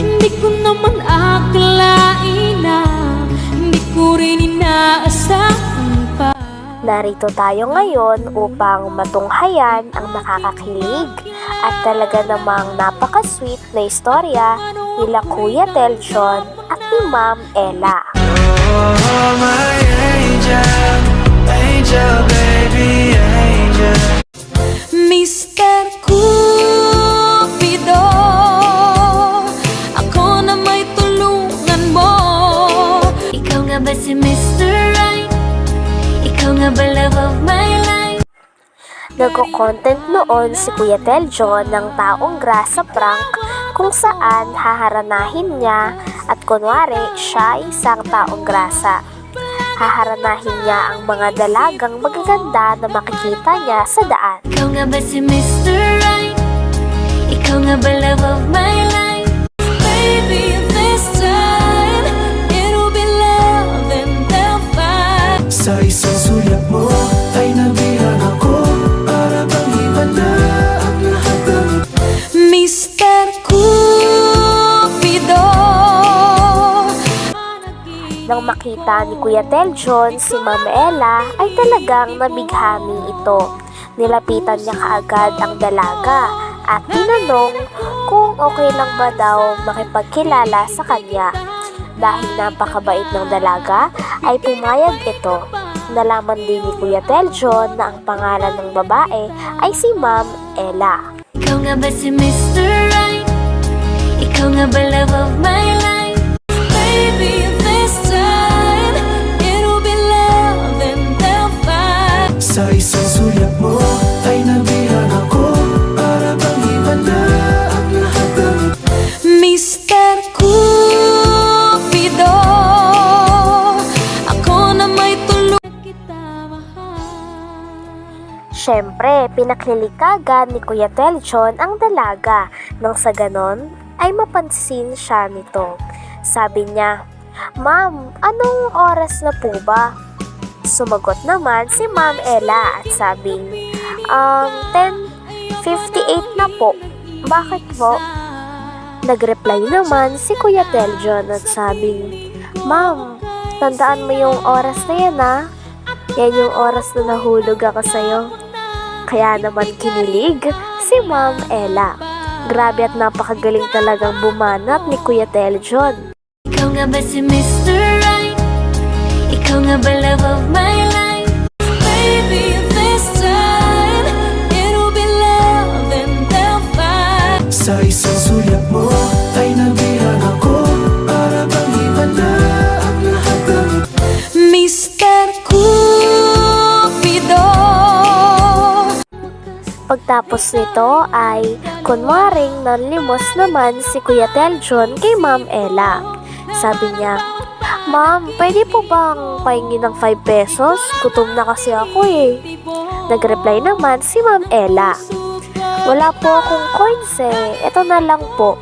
Hindi ko naman akalain na Hindi ko rin inaasahan pa Narito tayo ngayon upang matunghayan ang nakakakilig at talaga namang napaka-sweet na istorya nila Kuya Telson at ni Ma'am Ella. Oh, my angel, angel, baby, angel. Mr. Ba love of my life? Nagko-content noon si Kuya Teljon ng taong grasa prank kung saan haharanahin niya at kunwari siya ay isang taong grasa. Haharanahin niya ang mga dalagang magaganda na makikita niya sa daan. Ikaw nga ba si Mr. Right? Ikaw nga ba love of my life? Nang makita ni Kuya Teljon si Ma'am Ella ay talagang nabighani ito. Nilapitan niya kaagad ang dalaga at tinanong kung okay lang ba daw makipagkilala sa kanya. Dahil napakabait ng dalaga ay pumayag ito. Nalaman din ni Kuya Teljon na ang pangalan ng babae ay si Ma'am Ella. Ikaw nga ba si Mr. Right? Ikaw nga ba love of my life? Baby, Sa isang sulat mo ay nabihan ako Para bang iba na ang lahat ng Mr. Cupido Ako na may tulong kita mahal Siyempre, pinaklilikagan ni Kuya Teljon ang dalaga nang sa ganon ay mapansin siya nito. Sabi niya, Ma'am, anong oras na po ba? Sumagot naman si Ma'am Ella at sabing, Um, 10.58 na po. Bakit po? Nag-reply naman si Kuya Teljon at sabing, Ma'am, tandaan mo yung oras na yan ha. Yan yung oras na nahulog ako sa'yo. Kaya naman kinilig si Ma'am Ella. Grabe at napakagaling talagang bumanat ni Kuya Teljon. Ikaw nga ba si Mr. Pagtapos nito ay kunwaring nanlimos naman si Kuya Teljon kay Ma'am Ella. Sabi niya, Ma'am, pwede po bang pahingi ng 5 pesos? Gutom na kasi ako eh. Nag-reply naman si Ma'am Ella. Wala po akong coins eh. Ito na lang po.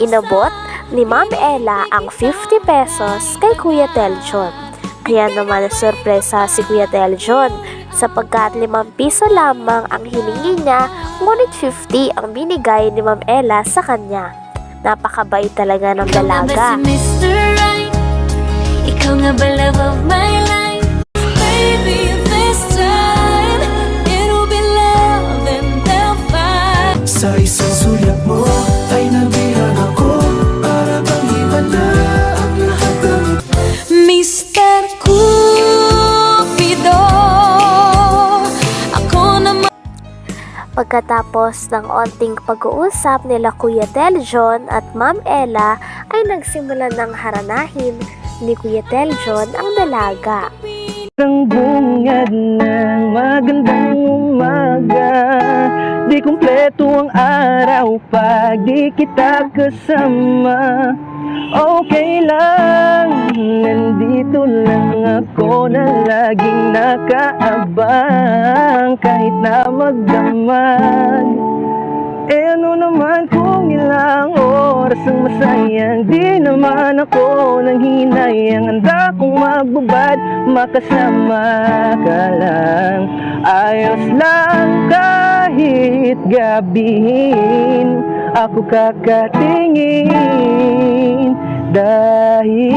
Inabot ni Ma'am Ella ang 50 pesos kay Kuya Teljon. Kaya naman sorpresa si Kuya Teljon sapagkat 5 piso lamang ang hiningi niya ngunit 50 ang binigay ni Ma'am Ella sa kanya. Napakabait talaga ng dalaga. si Mr. Right? Ikaw nga ba love of my life? Baby, this time It'll be love and they'll fight Sa isang sulat mo Pagkatapos ng onting pag-uusap nila Kuya Teljon at Ma'am Ella ay nagsimula ng haranahin ni Kuya Teljon ang dalaga. Ang bungad ng magandang umaga Di kumpleto ang araw pag di kita kasama. Okay lang, nandito lang ako na laging nakaabang Kahit na magdamag Eh ano naman kung ilang oras ang masayang? Di naman ako nang hinayang Handa kong magbubad, makasama ka lang. Ayos lang kahit gabihin ako kakatingin Dahil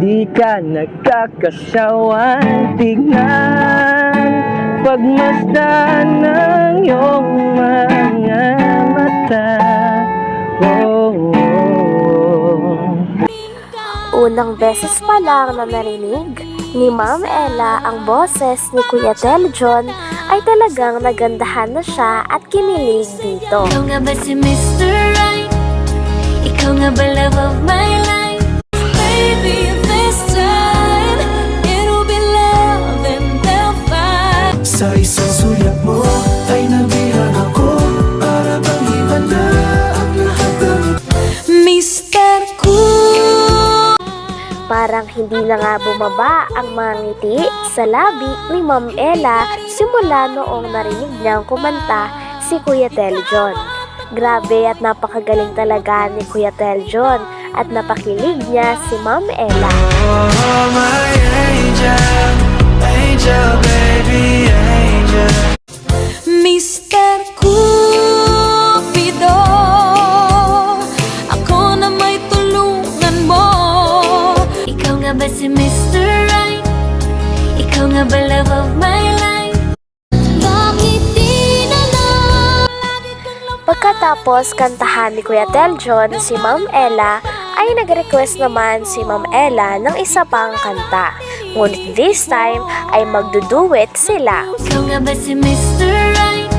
Di ka nagkakasawan tignan Pagmasdan ng iyong mga mata Unang beses pa lang na narinig ni Ma'am Ella ang boses ni Kuya Tel John ay talagang nagandahan na siya at kinilig dito. Ikaw nga ba si Mr. Right? Ikaw nga ba love of my life? Baby, this time It'll be love and they'll fight Sa isang sulyap mo Parang hindi na nga bumaba ang mga ngiti sa labi ni Ma'am Ella simula noong narinig niyang kumanta si Kuya Tel John. Grabe at napakagaling talaga ni Kuya Tel John at napakilig niya si Ma'am Ella. Oh my angel, angel baby Love of my life? Bakit di na lang Pagkatapos kantahan ni Kuya Tel John si Ma'am Ella, ay nag-request naman si Ma'am Ella ng isa pang kanta. Ngunit this time ay magduduet sila. Ikaw nga ba si Mr. Right?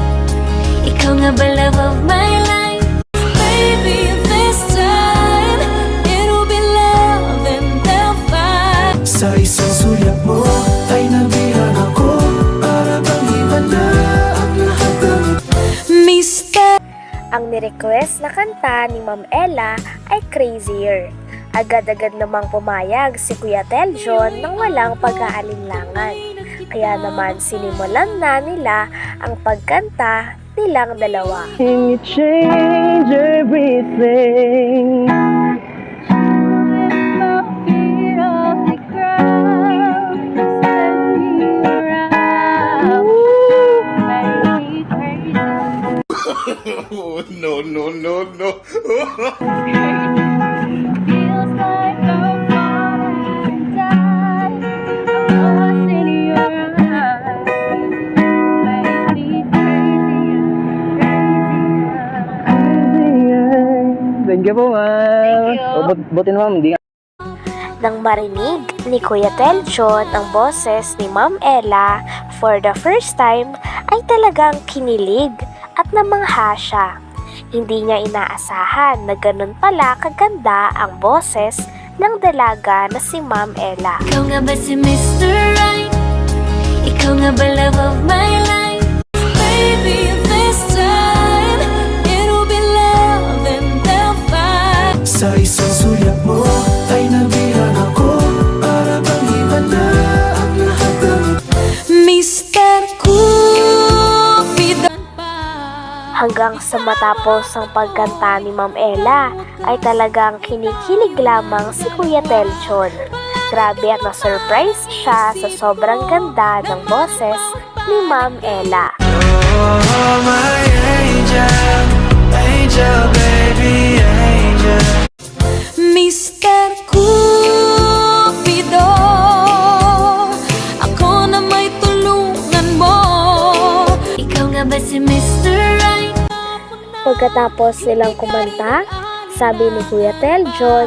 Ikaw nga ba love of my life? Baby, this time It'll be love and they'll fight Sa isang sulyap mo nirequest na kanta ni Ma'am Ella ay Crazier. Agad-agad namang pumayag si Kuya Tel John nang walang pag-aalinlangan. Kaya naman sinimulan na nila ang pagkanta nilang dalawa. Can you change everything? Oh, no, no, no, no. Thank you po, ma'am. Oh, but- buti na, ma'am, hindi nga. Nang marinig ni Kuya Tel John ang boses ni Ma'am Ella for the first time ay talagang kinilig at namangha siya. Hindi niya inaasahan na ganun pala kaganda ang boses ng dalaga na si Ma'am Ella. Ikaw nga ba si Mr. Right? Ikaw nga ba love of my life? Sa matapos ang pagkanta ni Ma'am Ella ay talagang kinikilig lamang si Kuya Tel John. Grabe at na-surprise siya sa sobrang ganda ng boses ni Ma'am Ella. Oh my angel, angel baby angel Mr. Pagkatapos nilang kumanta, sabi ni Kuya Tel John,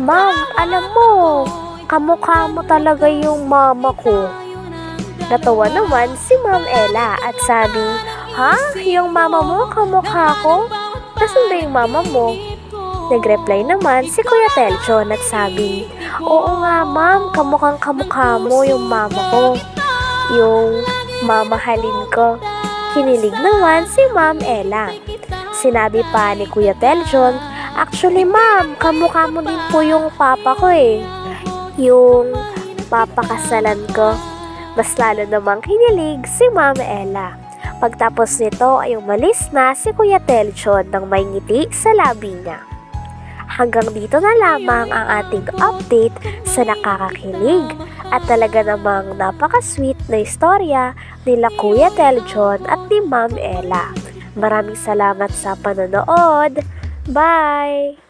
Ma'am, alam mo, kamukha mo talaga yung mama ko. Natawa naman si Ma'am Ella at sabi, Ha? Yung mama mo kamukha ko? Nasaan ba yung mama mo? Nag-reply naman si Kuya Tel John at sabi, Oo nga ma'am, kamukhang kamukha mo yung mama ko. Yung mamahalin ko. Kinilig naman si Ma'am Ella. Sinabi pa ni Kuya Tel John, Actually ma'am, kamukha mo din po yung papa ko eh. Yung papakasalan ko. Mas lalo namang kinilig si Ma'am Ella. Pagtapos nito ay umalis na si Kuya Tel John ng may ngiti sa labi niya. Hanggang dito na lamang ang ating update sa nakakakilig at talaga namang napaka-sweet na istorya nila Kuya Tel John at ni Ma'am Ella. Maraming salamat sa panonood. Bye!